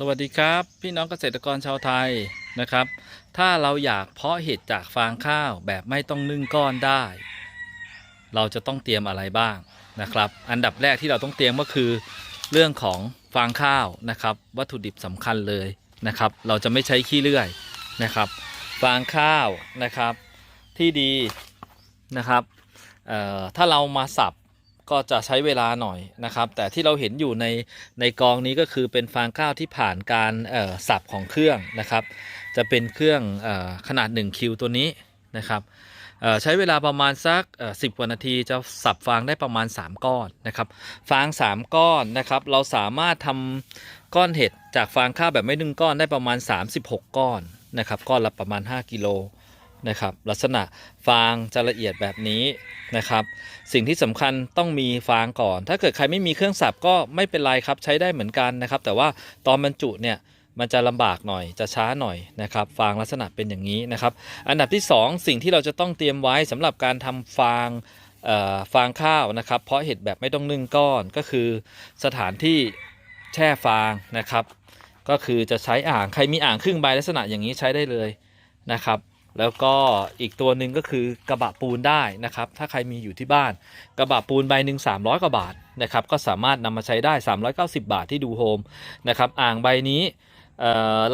สวัสดีครับ พี่น้องเกษตรกรชาวไทยนะครับ ถ้าเราอยากเพาะเห็ดจากฟางข้าวแบบไม่ต้องนึ่งก้อนได้ เราจะต้องเตรียมอะไรบ้างนะครับ อันดับแรกที่เราต้องเตรียมก็คือเรื่องของฟางข้าวนะครับ วัตถุดิบสำคัญเลยนะครับ เราจะไม่ใช้ขี้เลื่อยนะครับฟางข้าวนะครับที่ดีนะครับถ้าเรามาสับ ก็จะใช้เวลาหน่อยนะครับ แต่ที่เราเห็นอยู่ในในกองนี้ก็คือเป็นฟางข้าวที่ผ่านการสับของเครื่องนะครับ จะเป็นเครื่องอขนาด 1 คิวตัวนี้นะครับใช้เวลาประมาณสักสิบกว่านาทีจะสับฟางได้ประมาณ 3 ก้อนนะครับฟาง 3 ก้อนนะครับ เราสามารถทำก้อนเห็ดจากฟางข้าวแบบไม่นึ่งก้อนได้ประมาณ 36 ก้อนนะครับ ก้อนละประมาณ 5 กิโล นะครับลักษณะฟางจะละเอียดแบบนี้นะครับ สิ่งที่สำคัญต้องมีฟางก่อน ถ้าเกิดใครไม่มีเครื่องสับก็ไม่เป็นไรครับใช้ได้เหมือนกันนะครับ แต่ว่าตอนบรรจุเนี่ยมันจะลำบากหน่อยจะช้าหน่อยนะครับฟางลักษณะเป็นอย่างนี้นะครับ อันดับที่ 2 สิ่งที่เราจะต้องเตรียมไว้สำหรับการทำฟางฟางข้าวนะครับ เพราะเห็ดแบบไม่ต้องนึ่งก้อนก็คือสถานที่แช่ฟางนะครับ ก็คือจะใช้อ่างใครมีอ่างครึ่งใบลักษณะอย่างนี้ใช้ได้เลยนะครับ แล้วก็อีกตัวหนึ่งก็คือกระบะปูนได้นะครับ ถ้าใครมีอยู่ที่บ้าน กระบะปูนใบหนึ่ง300 กว่าบาทนะครับ ก็สามารถนำมาใช้ได้ 390 บาทที่ดูโฮมนะครับ อ่างใบนี้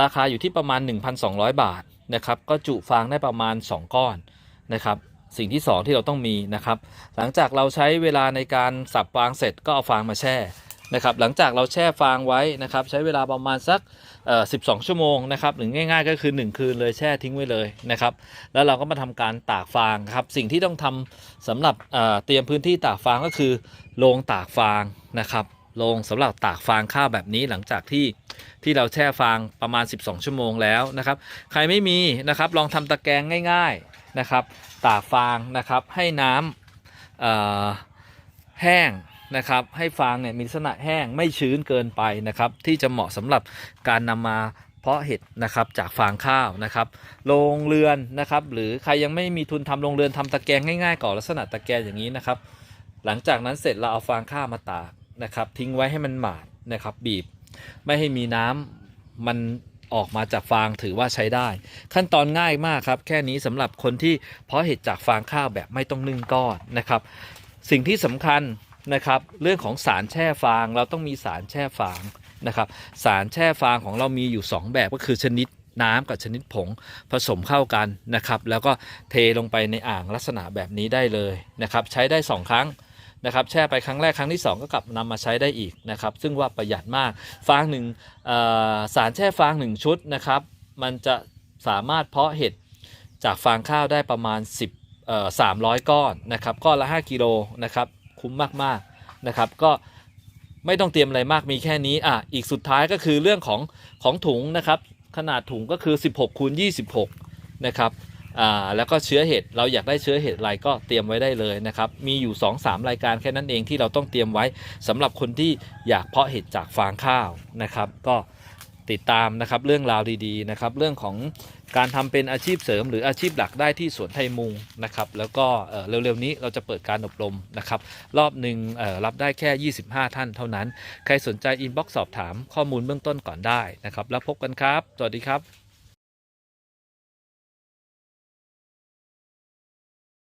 ราคาอยู่ที่ประมาณ 1,200 บาทนะครับ ก็จุฟางได้ประมาณ 2 ก้อนนะครับ สิ่งที่ 2 ที่เราต้องมีนะครับ หลังจากเราใช้เวลาในการสับฟางเสร็จก็เอาฟางมาแช่ นะครับหลังจากเราแช่ฟางไว้นะครับใช้เวลาประมาณสักเอ่อ12ชั่วโมงนะครับหรือง่ายๆ ก็คือ 1 คืนเลยแช่ทิ้งไว้เลยนะครับแล้วเราก็มาทำการตากฟางครับสิ่งที่ต้องทำสำหรับเอ่อเตรียมพื้นที่ตากฟางก็คือโรงตากฟางนะครับโรงสำหรับตากฟางข้าวแบบนี้หลังจากที่ที่เราแช่ฟางประมาณ 12 ชั่วโมงแล้วนะครับ ใครไม่มีนะครับลองทำตะแกรงง่ายๆนะครับ ตากฟางนะครับให้น้ำแห้ง นะครับให้ฟางเนี่ยมีลักษณะแห้งไม่ชื้นเกินไปนะครับที่จะเหมาะสำหรับการนำมาเพาะเห็ดนะครับจากฟางข้าวนะครับโรงเรือนนะครับหรือใครยังไม่มีทุนทำโรงเรือนทำตะแกรงง่ายๆก่อนลักษณะตะแกรงอย่างนี้นะครับ หลังจากนั้นเสร็จเราเอาฟางข้าวมาตากนะครับทิ้งไว้ให้มันหมาดนะครับบีบ ไม่ให้มีน้ำมันออกมาจากฟางถือว่าใช้ได้ ขั้นตอนง่ายมากครับ แค่นี้สำหรับคนที่เพาะเห็ดจากฟางข้าวแบบไม่ต้องนึ่งก้อนนะครับ สิ่งที่สำคัญ นะครับ เรื่องของสารแช่ฟางเราต้องมีสารแช่ฟางนะครับ สารแช่ฟางของเรามีอยู่ 2 แบบก็คือชนิดน้ำกับชนิดผงผสมเข้ากันนะครับ แล้วก็เทลงไปในอ่างลักษณะแบบนี้ได้เลยนะครับ ใช้ได้ 2 ครั้งนะครับ แช่ไปครั้งแรกครั้งที่ 2 ก็กลับนำมาใช้ได้อีกนะครับ ซึ่งว่าประหยัดมากฟางหนึ่งสารแช่ฟาง 1 ชุดนะครับ มันจะสามารถเพาะเห็ดจากฟางข้าวได้ประมาณ 10 300 ก้อนนะครับก้อนละ 5 กิโลนะครับ คุ้มมากๆนะครับ ก็ไม่ต้องเตรียมอะไรมากมีแค่นี้อะอีกสุดท้ายก็คือเรื่องของของถุงนะครับ ขนาดถุงก็คือ 16คูณ26 นะครับอ่าแล้วก็เชื้อเห็ดเราอยากได้เชื้อเห็ดอะไรก็เตรียมไว้ได้เลยนะครับ มีอยู่ 2-3 รายการแค่นั้นเองที่เราต้องเตรียมไว้สำหรับคนที่อยากเพาะเห็ดจากฟางข้าวนะครับ ก็ ติดตามนะครับเรื่องราวดีๆนะครับเรื่องของการทำเป็นอาชีพเสริม หรืออาชีพหลักได้ที่สวนไทยมุงนะครับแล้วก็เเร็วๆนี้เราจะเปิดการอบรมนะครับรอบหนึ่งรับได้แค่ 25 ท่านเท่านั้น ใครสนใจอินบ็อกซ์สอบถามข้อมูลเบื้องต้นก่อนได้นะครับแล้วพบกันครับ สวัสดีครับ